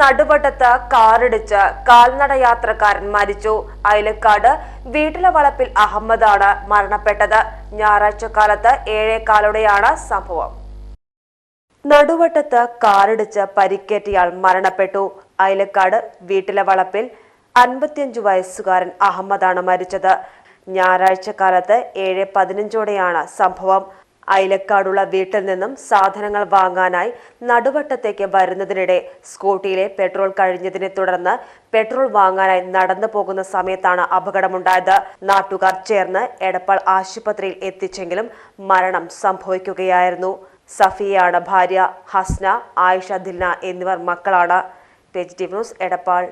നടുവട്ടത്ത് കാറിടിച്ച് കാൽനട യാത്രക്കാരൻ മരിച്ചു. അയലക്കാട് വീട്ടിലെ വളപ്പിൽ അഹമ്മദാണ് മരണപ്പെട്ടത്. ഞായറാഴ്ച കാലത്ത് ഏഴേകാലോടെയാണ് സംഭവം. നടുവട്ടത്ത് കാറിടിച്ച് പരിക്കേറ്റയാൾ മരണപ്പെട്ടു. അയലക്കാട് വീട്ടിലെ വളപ്പിൽ അൻപത്തിയഞ്ചു വയസ്സുകാരൻ അഹമ്മദാണ് മരിച്ചത്. ഞായറാഴ്ച കാലത്ത് ഏഴ് പതിനഞ്ചോടെയാണ് സംഭവം. അയലക്കാടുള്ള വീട്ടിൽ നിന്നും സാധനങ്ങൾ വാങ്ങാനായി നടുവട്ടത്തേക്ക് വരുന്നതിനിടെ സ്കൂട്ടിയിലെ പെട്രോൾ കഴിഞ്ഞതിനെ തുടർന്ന് പെട്രോൾ വാങ്ങാനായി നടന്നു പോകുന്ന സമയത്താണ് അപകടമുണ്ടായത്. നാട്ടുകാർ ചേർന്ന് എടപ്പാൾ ആശുപത്രിയിൽ എത്തിച്ചെങ്കിലും മരണം സംഭവിക്കുകയായിരുന്നു. സഫിയയാണ് ഭാര്യ ഹസ്ന ആയിഷ ദിൽന എന്നിവർ മക്കളാണ്. വെജിറ്റീവ് ന്യൂസ് എടപ്പാൾ.